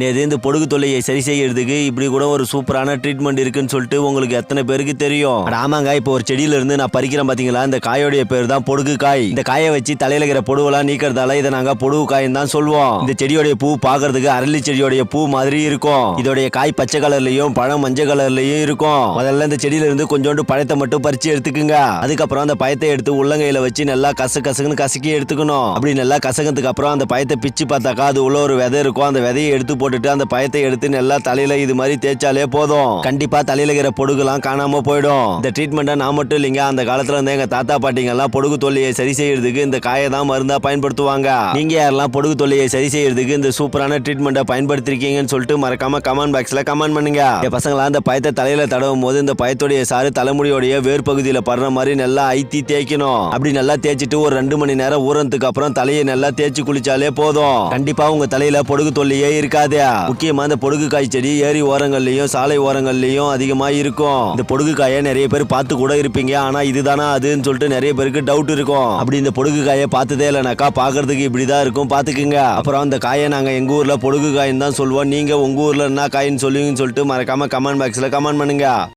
நேது இந்த பொடுகு தொல்லையை சரி செய்யறதுக்கு இப்படி கூட ஒரு சூப்பரான ட்ரீட்மெண்ட் இருக்குன்னு சொல்லிட்டு உங்களுக்கு எத்தனை பேருக்கு தெரியும்? அட ஆமாங்க இப்போ ஒரு செடியில இருந்து நான் பறிக்கிறேன் பாத்தீங்களா? இந்த காயோடைய பேர் தான் பொடுகு காய். இந்த காயை வச்சு தலையில இருக்கிற பொடுவெல்லாம் நீக்கிறதால இதை நாங்க பொடுகு காயின் தான் சொல்லுவோம். இந்த செடியோடைய பூ பாக்குறதுக்கு அரளி செடியோடைய பூ மாதிரி இருக்கும். இதோடைய காய் பச்சை கலர்லயும் பழம் மஞ்சள் கலர்லயும் இருக்கும். முதல்ல இந்த செடியில இருந்து கொஞ்சோண்டு பழத்தை மட்டும் பறிச்சு எடுத்துக்குங்க. அதுக்கப்புறம் அந்த பயத்தை எடுத்து உள்ளங்கையில வச்சு நல்லா கச கசக்குன்னு கசக்கி எடுத்துக்கணும். அப்படி நல்லா கசகத்துக்கு அப்புறம் அந்த பயத்தை பிச்சு பார்த்தாக்கா அது உள்ள ஒரு விதை இருக்கும். அந்த விதையை எடுத்து போட்டுட்டு அந்த பயத்தை எடுத்து நல்லா தலையில இது மாதிரி தேய்ச்சாலே போதும். கண்டிப்பா தலையில இருக்கிற பொடுகுலாம் காணாம போயிடும். இந்த ட்ரீட்மெண்ட்டை நான் மட்டும் இல்லைங்க. அந்த காலத்துல இருந்து எங்க தாத்தா பாட்டிங்கெல்லாம் பொடுகு தொல்லையை சரி செய்யறதுக்கு இந்த காயை தான் மருந்தா பயன்படுத்துவாங்க. நீங்க யாரெல்லாம் பொடுகு தொல்லையை சரி செய்யறதுக்கு இந்த சூப்பரான ட்ரீட்மெண்ட்டை பயன்படுத்திருக்கீங்கன்னு சொல்லிட்டு மறக்காம கமெண்ட் பாக்ஸ்ல கமெண்ட் பண்ணுங்க. என் பசங்களா அந்த பயத்தை தலையில தடவும் போது இந்த பயத்துடைய சாறு தலைமுடியோடைய வேர் பகுதியில படுற மாதிரி நல்லா ஐத்தி தேய்க்கணும். அப்படி நல்லா தேய்ச்சிட்டு ஒரு ரெண்டு மணி நேரம் ஊறதுக்கு அப்புறம் தலையை நல்லா தேய்ச்சி குளிச்சாலே போதும். கண்டிப்பா உங்க தலையில பொடுகு தொல்லையே இருக்காது. முக்கியமா இந்த பொடுகு காய் செடி ஏரி ஓரங்கள்லயும் சாலை ஓரங்கள்லயும் அதிகமா இருக்கும். இந்த பொடுகு காயை நிறைய பேர் பார்த்து கூட இருப்பீங்க. ஆனா இதுதானா அதுன்னு சொல்லிட்டு நிறைய பேருக்கு டவுட் இருக்கும். அப்படி இந்த பொடுகு காயை பார்த்ததே இல்லைனாக்கா பாக்குறதுக்கு இப்படிதான் இருக்கும். பாத்துக்குங்க அப்புறம் அந்த காயை நாங்க எங்க ஊர்ல பொடுகு காயின்னு தான் சொல்லுவோம். நீங்க உங்க ஊர்ல என்ன காயின்னு சொல்லுவீங்கன்னு சொல்லிட்டு மறக்காம கமெண்ட் பாக்ஸ்ல கமெண்ட் பண்ணுங்க.